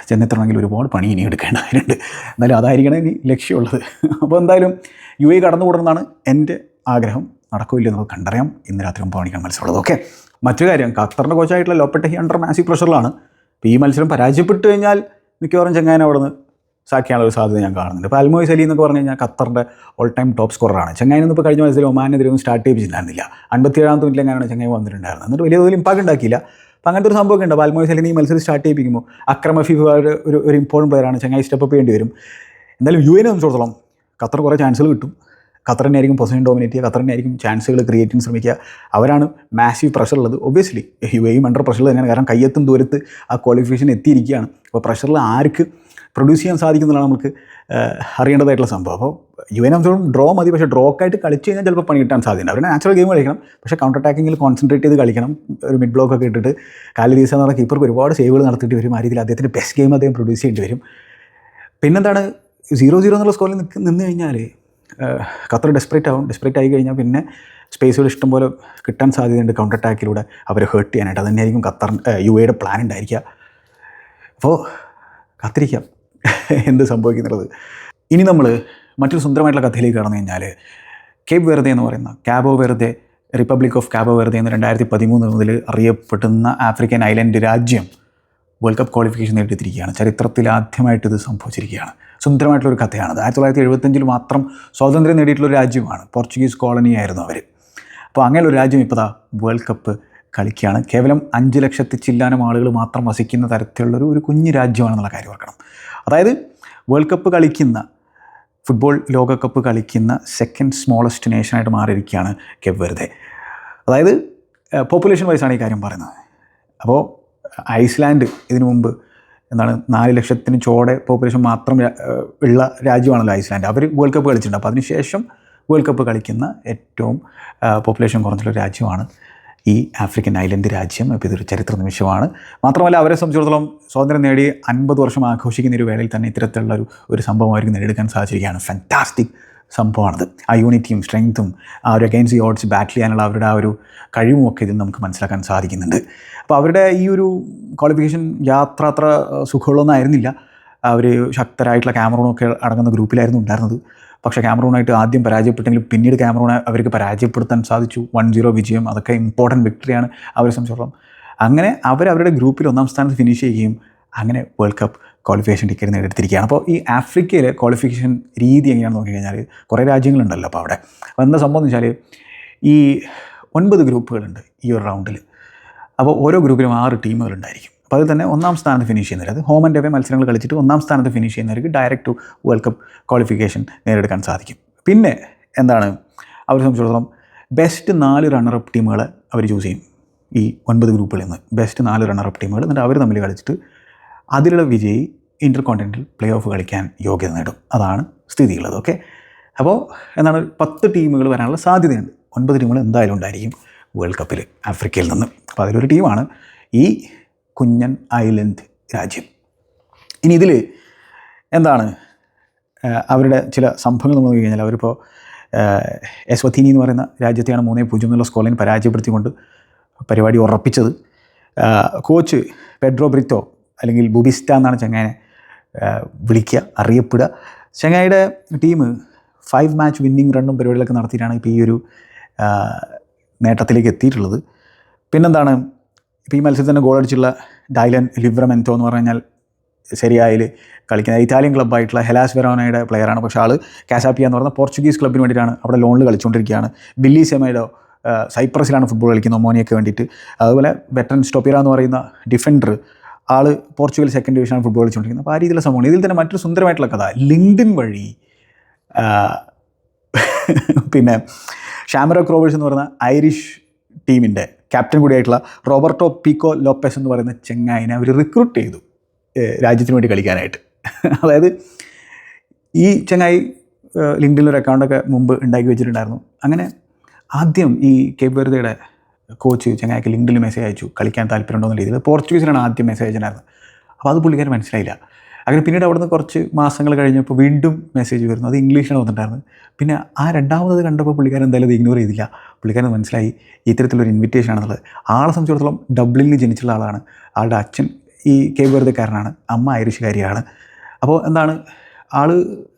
ചെന്നെത്തണമെങ്കിൽ ഒരുപാട് പണി ഇനി എടുക്കേണ്ടതായിട്ടുണ്ട് എന്നാലും അതായിരിക്കണം ഇനി ലക്ഷ്യമുള്ളത്. അപ്പോൾ എന്തായാലും യു എ കൂടുന്നതാണ് എന്റെ ആഗ്രഹം. നടക്കില്ല നമുക്ക് കണ്ടറിയാം. ഇന്ന് രാത്രി ഒമ്പത് മണിക്കാണ് മത്സരമുള്ളത്. ഓക്കെ. മറ്റു കാര്യം ഖത്തറിന്റെ കോച്ചായിട്ടുള്ള ലോപ്പറ്റഹി അണ്ടർ മാസി പ്രഷറിലാണ് അപ്പോൾ ഈ മത്സരം പരാജയപ്പെട്ടു കഴിഞ്ഞാൽ മിക്കവാറും ചെങ്ങാൻ അവിടെ നിന്ന് സാക്കിയാനുള്ള ഒരു സാധ്യത ഞാൻ കാണുന്നുണ്ട്. ഇപ്പോൾ അൽമോയ് സലി എന്നൊക്കെ പറഞ്ഞു കഴിഞ്ഞാൽ ഖത്തറിന്റെ ഓൾ ടൈം ടോപ്പ് സ്കോററാണ് ചെങ്ങായിനൊന്നും ഇപ്പോൾ കഴിഞ്ഞ മത്സരം ഒമാനെതിരെ ഒന്നും സ്റ്റാർട്ട് ചെയ്യിപ്പിച്ചിട്ടുണ്ടായിരുന്നില്ല. അൻപത്തിയേഴാമത്തെ എങ്ങനെയാണ് ചെങ്ങായി വന്നിട്ടുണ്ടായിരുന്നത് എന്നിട്ട് വലിയ തോതിൽ ഇമ്പാക്ട് ഉണ്ടാക്കിയില്ല. അപ്പോൾ അങ്ങനത്തെ ഒരു സംഭവമൊക്കെ ഉണ്ട്. അപ്പോൾ അൽമോയ് സലിനെ ഈ മത്സരം സ്റ്റാർട്ട് ചെയ്യിപ്പിക്കുമ്പോൾ അക്രമ ഫിഫ ഒരു ഒരു ഇമ്പോർട്ടന്റ് ഇമ്പോർട്ടന്റ് പ്ലെയറാണ് ചെങ്ങായി സ്റ്റെപ്പ് അപ്പ് ചെയ്യേണ്ടി വരും. എന്തായാലും യു എനെ സംബന്ധിച്ചിടത്തോളം ഖത്തർ കുറേ ചാൻസുകൾ കിട്ടും. ഖത്തറിനെ ആയിരിക്കും പൊസിഷൻ ഡോമിനേറ്റ് ചെയ്യുക. ഖത്തറിനെ ആയിരിക്കും ചാൻസുകൾ ക്രിയേറ്റ് ചെയ്യാൻ ശ്രമിക്കുക. അവരാണ് മാസീവ് പ്രഷർ ഉള്ളത്. ഒബ്വിയസ്ലി യു എയും അണ്ടർ പ്രഷറിൽ തന്നെയാണ്. കാരണം കയ്യെത്തും ദൂരത്ത് ആ ക്വാളിഫിക്കേഷൻ എത്തിയിരിക്കുകയാണ്. അപ്പോൾ പ്രഷറിൽ ആർക്ക് പ്രൊഡ്യൂസ് ചെയ്യാൻ സാധിക്കുന്നതാണ് നമുക്ക് അറിയേണ്ടതായിട്ടുള്ള സംഭവം. അപ്പോൾ യു എൻ സംബന്ധിച്ചോളം ഡ്രോ മതി പക്ഷേ ഡ്രോക്കായിട്ട് കളിച്ച് കഴിഞ്ഞാൽ ചിലപ്പോൾ പണി കിട്ടാൻ സാധ്യത അവർ നാച്ചുറൽ ഗെയിം കളിക്കണം പക്ഷേ കൗണ്ടർ അറ്റാക്കിങ്ങിൽ കോൺസെൻട്രേറ്റ് ചെയ്ത് കളിക്കണം. ഒരു മിഡ് ബ്ലോക്ക് ഒക്കെ ഇട്ടിട്ട് കാലി ദിവസം എന്ന് പറഞ്ഞാൽ കീപ്പർക്ക് ഒരുപാട് സേവുകൾ നടത്തിയിട്ട് വരും. ആ രീതിയിൽ അദ്ദേഹത്തിന്റെ ബെസ്റ്റ് ഗെയിം അദ്ദേഹം പ്രൊഡ്യൂസ് ചെയ്യേണ്ടി വരും. പിന്നെന്താണ് സീറോ സീറോ എന്നുള്ള സ്കോറിൽ നിന്ന് കഴിഞ്ഞാൽ ഖത്തർ ഡെസ്പ്രേറ്റ് ആവും. ഡെസ്പ്രേറ്റ് ആയി കഴിഞ്ഞാൽ പിന്നെ സ്പേസുകൾ ഇഷ്ടംപോലെ കിട്ടാൻ സാധ്യതയുണ്ട് കൗണ്ടർ അറ്റാക്കിലൂടെ അവരെ ഹേർട്ട് ചെയ്യാനായിട്ട്. അതുതന്നെയായിരിക്കും ഖത്തർ യു എയുടെ പ്ലാൻ ഉണ്ടായിരിക്കുക. അപ്പോൾ കാത്തിരിക്കാം. എന്ത് സംഭവിക്കുന്നുള്ളത്. ഇനി നമ്മൾ മറ്റൊരു സുന്ദരമായിട്ടുള്ള കഥയിലേക്ക് കടന്നു കഴിഞ്ഞാൽ കേബ് വെറുതെ എന്ന് പറയുന്ന കാബോ വെറുതെ റിപ്പബ്ലിക് ഓഫ് കാബോ വെറുതെ എന്ന് രണ്ടായിരത്തി പതിമൂന്ന് മുതൽ അറിയപ്പെടുന്ന ആഫ്രിക്കൻ ഐലൻഡ് രാജ്യം വേൾഡ് കപ്പ് ക്വാളിഫിക്കേഷൻ നേടിയെത്തിയിരിക്കുകയാണ് ചരിത്രത്തിൽ ആദ്യമായിട്ട് ഇത് സംഭവിച്ചിരിക്കുകയാണ്. സുന്ദരമായിട്ടുള്ളൊരു കഥയാണ് ആയിരത്തി തൊള്ളായിരത്തി എഴുപത്തഞ്ചിൽ മാത്രം സ്വാതന്ത്ര്യം നേടിയിട്ടുള്ള ഒരു രാജ്യമാണ്. പോർച്ചുഗീസ് കോളനി ആയിരുന്നു അവർ അപ്പോൾ അങ്ങനെ ഒരു രാജ്യം ഇപ്പോൾ വേൾഡ് കപ്പ് കളിക്കുകയാണ്. കേവലം അഞ്ച് ലക്ഷത്തി ചില്ലാനം ആളുകൾ മാത്രം വസിക്കുന്ന തരത്തിലുള്ളൊരു ഒരു കുഞ്ഞു രാജ്യമാണെന്നുള്ള കാര്യം ഓർക്കണം. അതായത് വേൾഡ് കപ്പ് കളിക്കുന്ന ഫുട്ബോൾ ലോകകപ്പ് കളിക്കുന്ന സെക്കൻഡ് സ്മോളസ്റ്റ് നേഷനായിട്ട് മാറിയിരിക്കുകയാണ് കെബ് വെറുതെ അതായത് പോപ്പുലേഷൻ വൈസാണ് ഈ കാര്യം പറയുന്നത്. അപ്പോൾ ഐസ്ലാൻഡ് ഇതിനു മുമ്പ് എന്താണ് നാല് ലക്ഷത്തിന് ചോടെ പോപ്പുലേഷൻ മാത്രം ഉള്ള രാജ്യമാണല്ലോ ഐസ്ലാൻഡ് അവർ വേൾഡ് കപ്പ് കളിച്ചിട്ടുണ്ട്. അപ്പോൾ അതിനുശേഷം വേൾഡ് കപ്പ് കളിക്കുന്ന ഏറ്റവും പോപ്പുലേഷൻ കുറഞ്ഞുള്ള രാജ്യമാണ് ഈ ആഫ്രിക്കൻ ഐലൻഡ് രാജ്യം ഇതൊരു ചരിത്ര നിമിഷമാണ്. മാത്രമല്ല അവരെ സംബന്ധിച്ചിടത്തോളം സ്വാതന്ത്ര്യം നേടി അൻപത് വർഷം ആഘോഷിക്കുന്ന ഒരു വേളയിൽ തന്നെ ഇത്തരത്തിലുള്ള ഒരു ഒരു സംഭവം അവർക്ക് നേടിയെടുക്കാൻ സാധിച്ചിരിക്കുകയാണ്. ഫാന്റാസ്റ്റിക് സംഭവമാണത്. ആ യൂണിറ്റിയും സ്ട്രെങ്ത്തും ആ ഒരു അഗെയിൻസ് ഈ ഓഡ്സ് ബാറ്റിൽ ചെയ്യാനുള്ള അവരുടെ ആ ഒരു കഴിവും ഒക്കെ ഇതിൽ നമുക്ക് മനസ്സിലാക്കാൻ സാധിക്കുന്നുണ്ട്. അപ്പോൾ അവരുടെ ഈ ഒരു ക്വാളിഫിക്കേഷൻ യാത്ര അത്ര സുഖമുള്ളൊന്നും ആയിരുന്നില്ല അവർ ശക്തരായിട്ടുള്ള ക്യാമറൂണൊക്കെ അടങ്ങുന്ന ഗ്രൂപ്പിലായിരുന്നു ഉണ്ടായിരുന്നത്. പക്ഷേ ക്യാമറൂണായിട്ട് ആദ്യം പരാജയപ്പെട്ടെങ്കിലും പിന്നീട് ക്യാമറൂണെ അവർക്ക് പരാജയപ്പെടുത്താൻ സാധിച്ചു. വൺ സീറോ വിജയം അതൊക്കെ ഇമ്പോർട്ടന്റ് വിക്ടറിയാണ് അവരെ സംബന്ധിച്ചിടത്തോളം. അങ്ങനെ അവർ അവരുടെ ഗ്രൂപ്പിൽ ഒന്നാം സ്ഥാനത്ത് ഫിനിഷ് ചെയ്യുകയും അങ്ങനെ വേൾഡ് കപ്പ് ക്വാളിഫിക്കേഷൻ ടിക്കറ്റ് നേടിയെടുത്തിരിക്കുകയാണ് അപ്പോൾ ഈ ആഫ്രിക്കയിലെ ക്വാളിഫിക്കേഷൻ രീതി എങ്ങനെയാണെന്ന് നോക്കിക്കഴിഞ്ഞാൽ കുറേ രാജ്യങ്ങളുണ്ടല്ലോ അപ്പോൾ അവിടെ. അപ്പോൾ എന്താ സംഭവം എന്ന് വെച്ചാൽ ഈ ഒൻപത് ഗ്രൂപ്പുകളുണ്ട് ഈ ഒരു റൗണ്ടിൽ അപ്പോൾ ഓരോ ഗ്രൂപ്പിലും ആറ് ടീമുകളുണ്ടായിരിക്കും അപ്പോൾ അതിൽ തന്നെ ഒന്നാം സ്ഥാനത്ത് ഫിനിഷ് ചെയ്യുന്നവർ അത് ഹോം ആൻഡ് അവേ മത്സരങ്ങൾ കളിച്ചിട്ട് ഒന്നാം സ്ഥാനത്ത് ഫിനിഷ് ചെയ്യുന്നവർക്ക് direct to World Cup qualification നേടിയെടുക്കാൻ സാധിക്കും. പിന്നെ എന്താണ്? അവർ സംബന്ധിച്ചിടത്തോളം ബെസ്റ്റ് നാല് റണ്ണറപ്പ് ടീമുകളെ അവർ ചൂസ് ചെയ്യും. ഈ ഒൻപത് ഗ്രൂപ്പുകളിൽ നിന്ന്. ബെസ്റ്റ് നാല് റണ്ണറപ്പ് ടീമുകൾ എന്നിട്ട് അവർ തമ്മിൽ കളിച്ചിട്ട് അതിലുള്ള വിജയി ഇന്റർ കോണ്ടിനെന്റൽ പ്ലേ ഓഫ് കളിക്കാൻ യോഗ്യത നേടും. അതാണ് സ്ഥിതിയുള്ളത്. ഓക്കെ അപ്പോൾ എന്താണ്? പത്ത് ടീമുകൾ വരാനുള്ള സാധ്യതയുണ്ട്. ഒൻപത് ടീമുകൾ എന്തായാലും ഉണ്ടായിരിക്കും വേൾഡ് കപ്പിൽ ആഫ്രിക്കയിൽ നിന്ന്. അപ്പോൾ അതിലൊരു ടീമാണ് ഈ കുഞ്ഞൻ ഐലൻഡ് രാജ്യം. ഇനി ഇതിൽ എന്താണ് അവരുടെ ചില സംഭവങ്ങൾ നമ്മൾ കഴിഞ്ഞാൽ അവരിപ്പോൾ യശ്വത്തിനി എന്ന് പറയുന്ന രാജ്യത്തെയാണ് മൂന്നേ പൂജ്യം എന്നുള്ള സ്കോളിനെ പരാജയപ്പെടുത്തിക്കൊണ്ട് പരിപാടി ഉറപ്പിച്ചത്. കോച്ച് പെഡ്രോ ബ്രിത്തോ അല്ലെങ്കിൽ ബുബിസ്റ്റ എന്നാണ് ചങ്ങാനെ വിളിക്കുക അറിയപ്പെടുക. ചങ്ങായിയുടെ ടീം ഫൈവ് മാച്ച് വിന്നിങ് റണ്ണും പരിപാടികളൊക്കെ നടത്തിയിട്ടാണ് ഇപ്പോൾ ഈ ഒരു നേട്ടത്തിലേക്ക് എത്തിയിട്ടുള്ളത്. പിന്നെന്താണ് ഇപ്പോൾ ഈ മത്സരത്തിൽ തന്നെ ഗോൾ അടിച്ചുള്ള ഡൈലൻ ലിബ്രമെന്റോ എന്ന് പറഞ്ഞു കഴിഞ്ഞാൽ ശരിയായിൽ കളിക്കുന്ന ഇറ്റാലിയൻ ക്ലബ്ബായിട്ടുള്ള ഹെലാസ് വെറോനയുടെ പ്ലെയറാണ് പക്ഷേ ആൾ കാസാപ്പിയ എന്ന് പറഞ്ഞ പോർച്ചുഗീസ് ക്ലബ്ബിന് വേണ്ടിയിട്ടാണ് അവിടെ ലോണിൽ കളിച്ചുകൊണ്ടിരിക്കുകയാണ്. ബില്ലി സെമയുടെ സൈപ്രസിലാണ് ഫുട്ബോൾ കളിക്കുന്നത് ഒമോനിയൊക്കെ വേണ്ടിയിട്ട്. അതുപോലെ ബെറ്റൻ സ്റ്റോപ്പിറ എന്ന് പറയുന്ന ഡിഫൻഡർ ആൾ പോർച്ചുഗൽ സെക്കൻഡ് ഡിവിഷനാണ് ഫുട്ബോൾ കളിച്ചുകൊണ്ടിരിക്കുന്നത്. അപ്പോൾ ആ രീതിയിലുള്ള സംഭവം ഇതിൽ തന്നെ മറ്റൊരു സുന്ദരമായിട്ടുള്ള കഥ. ലിങ്ക്ഡിൻ വഴി പിന്നെ ഷാമറോ ക്രോവേഴ്സ് എന്ന് പറയുന്ന ഐറിഷ് ടീമിന്റെ ക്യാപ്റ്റൻ കൂടിയായിട്ടുള്ള റോബർട്ടോ പീക്കോ ലോപ്പസ് എന്ന് പറയുന്ന ചെങ്ങായിനെ അവർ റിക്രൂട്ട് ചെയ്തു രാജ്യത്തിന് വേണ്ടി കളിക്കാനായിട്ട്. അതായത് ഈ ചെങ്ങായി ലിങ്ക്ഡിൽ ഒരു അക്കൗണ്ടൊക്കെ മുമ്പ് ഉണ്ടാക്കി വെച്ചിട്ടുണ്ടായിരുന്നു. അങ്ങനെ ആദ്യം ഈ കേപ്പ് വെറുതെയുടെ കോച്ച് ചെങ്ങായിക്ക് ലിങ്ക്ഡിൽ മെസ്സേജ് അയച്ചു കളിക്കാൻ താല്പര്യമുണ്ടോ എന്ന രീതിയിൽ പോർച്ചുഗീസിലാണ് ആദ്യം മെസ്സേജ് അയച്ചിട്ടുണ്ടായിരുന്നത്. അപ്പോൾ അത് പുള്ളിക്കാരൻ മനസ്സിലായില്ല. അങ്ങനെ പിന്നീട് അവിടുന്ന് കുറച്ച് മാസങ്ങൾ കഴിഞ്ഞപ്പോൾ വീണ്ടും മെസ്സേജ് വരുന്നു. അത് ഇംഗ്ലീഷിലാണ് വന്നിട്ടുണ്ടായിരുന്നത്. പിന്നെ ആ രണ്ടാമത് കണ്ടപ്പോൾ പുള്ളിക്കാരൻ എന്തായാലും അത് ഇഗ്നോർ ചെയ്തില്ല. പുള്ളിക്കാരൻ മനസ്സിലായി ഇത്തരത്തിലൊരു ഇൻവിറ്റേഷൻ ആണെന്നുള്ളത് ആളെ സംബന്ധിച്ചിടത്തോളം ഡബ്ലിനിൽ ജനിച്ചുള്ള ആളാണ്. ആളുടെ അച്ഛൻ ഈ കേബ് വെറുതെക്കാരനാണ് അമ്മ ഐറിഷുകാരിയാണ്. അപ്പോൾ എന്താണ്? ആൾ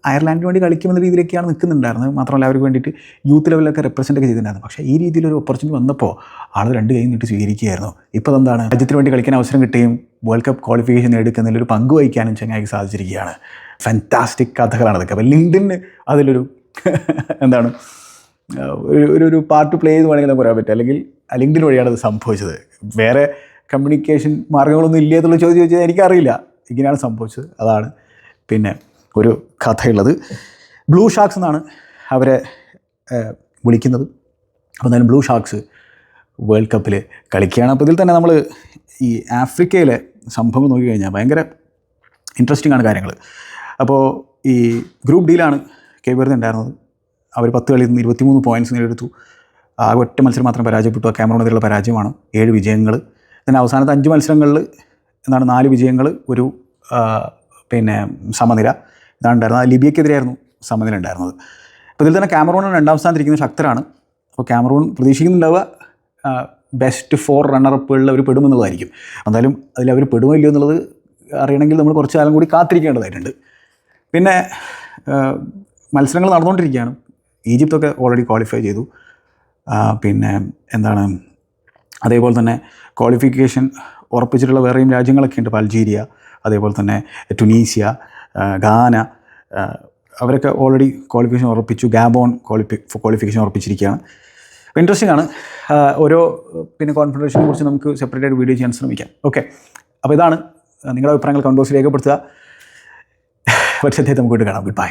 അയർലാൻഡിന് വേണ്ടി കളിക്കുമെന്ന രീതിയിലൊക്കെയാണ് നിൽക്കുന്നുണ്ടായിരുന്നത്. മാത്രമല്ല അവർക്ക് വേണ്ടിയിട്ട് യൂത്ത് ലെവലിലൊക്കെ റെപ്രസെന്റ് ഒക്കെ ചെയ്തിട്ടുണ്ടായിരുന്നു. പക്ഷേ ഈ രീതിയിലൊരു ഓപ്പർച്യൂണിറ്റി വന്നപ്പോൾ ആൾ രണ്ട് കൈ നീട്ടി സ്വീകരിക്കുകയായിരുന്നു. ഇപ്പോൾ എന്താണ്? രാജ്യത്തിന് വേണ്ടി കളിക്കാൻ അവസരം കിട്ടുകയും വേൾഡ് കപ്പ് ക്വാളിഫിക്കേഷൻ നേടിക്കുന്നതിൽ ഒരു പങ്ക് വഹിക്കാനും ചങ്ങായിക്ക് സാധിച്ചിരിക്കുകയാണ്. ഫാന്റാസ്റ്റിക് കഥകളാണ് അതൊക്കെ. അപ്പോൾ ലിങ്ക്ഡിന് അതിലൊരു എന്താണ്? ഒരു ഒരു പാർട്ട് പ്ലേ ചെയ്ത് വേണമെങ്കിൽ നമുക്ക് പറയാൻ പറ്റും. അല്ലെങ്കിൽ ലിങ്ക്ഡിൻ വഴിയാണ് അത് സംഭവിച്ചത്. വേറെ കമ്മ്യൂണിക്കേഷൻ മാർഗങ്ങളൊന്നും ഇല്ലേ എന്നുള്ള ചോദ്യം ചോദിച്ചാൽ എനിക്കറിയില്ല. ഇങ്ങനെയാണ് സംഭവിച്ചത്. അതാണ് പിന്നെ ഒരു കഥയുള്ളത്. ബ്ലൂ ഷാക്സ് എന്നാണ് അവരെ വിളിക്കുന്നത്. അപ്പോൾ എന്തായാലും ബ്ലൂ ഷാക്സ് വേൾഡ് കപ്പിൽ കളിക്കുകയാണ്. അപ്പോൾ ഇതിൽ തന്നെ നമ്മൾ ഈ ആഫ്രിക്കയിലെ സംഭവം നോക്കിക്കഴിഞ്ഞാൽ ഭയങ്കര ഇൻട്രസ്റ്റിംഗ് ആണ് കാര്യങ്ങൾ അപ്പോൾ ഈ ഗ്രൂപ്പ് ഡിയിലാണ് കേബർന്ന് ഉണ്ടായിരുന്നത്. അവർ പത്ത് കളിയിൽ നിന്ന് ഇരുപത്തിമൂന്ന് പോയിന്റ്സ് നേടിയെടുത്തു. ആ ഒറ്റ മത്സരം മാത്രം പരാജയപ്പെട്ടു. ആ ക്യാമറൂണെതിരെയുള്ള പരാജയമാണ്. ഏഴ് വിജയങ്ങൾ പിന്നെ അവസാനത്തെ അഞ്ച് മത്സരങ്ങളിൽ എന്താണ് നാല് വിജയങ്ങൾ ഒരു പിന്നെ സമനില ഇതാണ് ഉണ്ടായിരുന്നത് ലിബിയക്കെതിരെയായിരുന്നു സമനില ഉണ്ടായിരുന്നത്. അപ്പോൾ ഇതിൽ തന്നെ ക്യാമറൂൺ രണ്ടാം സ്ഥാനത്തിരിക്കുന്ന ശക്തരാണ്. അപ്പോൾ ക്യാമറൂൺ പ്രതീക്ഷിക്കുന്നുണ്ടാവുക ബെസ്റ്റ് ഫോർ റണ്ണറപ്പുകളിൽ അവർ പെടുമെന്നുള്ളതായിരിക്കും എന്തായാലും അതിൽ അവർ പെടുമോ ഇല്ലയോ എന്നുള്ളത് അറിയണമെങ്കിൽ നമ്മൾ കുറച്ച് കാലം കൂടി കാത്തിരിക്കേണ്ടതായിട്ടുണ്ട്. പിന്നെ മത്സരങ്ങൾ നടന്നുകൊണ്ടിരിക്കുകയാണ്. ഈജിപ്തൊക്കെ ഓൾറെഡി ക്വാളിഫൈ ചെയ്തു. പിന്നെ എന്താണ് അതേപോലെ തന്നെ ക്വാളിഫിക്കേഷൻ ഉറപ്പിച്ചിട്ടുള്ള വേറെയും രാജ്യങ്ങളൊക്കെ ഉണ്ട്. ഇപ്പോൾ അൾജീരിയ അതേപോലെ തന്നെ ടുനീഷ്യ ഗാന അവരൊക്കെ ഓൾറെഡി ക്വാളിഫിക്കേഷൻ ഉറപ്പിച്ചു. ഗാബോൺ ക്വാളിഫി ക്വാളിഫിക്കേഷൻ ഉറപ്പിച്ചിരിക്കുകയാണ്. അപ്പോൾ ഇൻട്രസ്റ്റിംഗ് ആണ്. ഓരോ പിന്നെ കോൺഫെഡറേഷനെ കുറിച്ച് നമുക്ക് സെപ്പറേറ്റ് ആയിട്ട് വീഡിയോ ചെയ്യാൻ ശ്രമിക്കാം. ഓക്കെ അപ്പോൾ ഇതാണ് നിങ്ങളുടെ അഭിപ്രായങ്ങൾ കമന്റ് രേഖപ്പെടുത്തുക. പക്ഷേ നമുക്ക് വീണ്ടും കാണാം. Good bye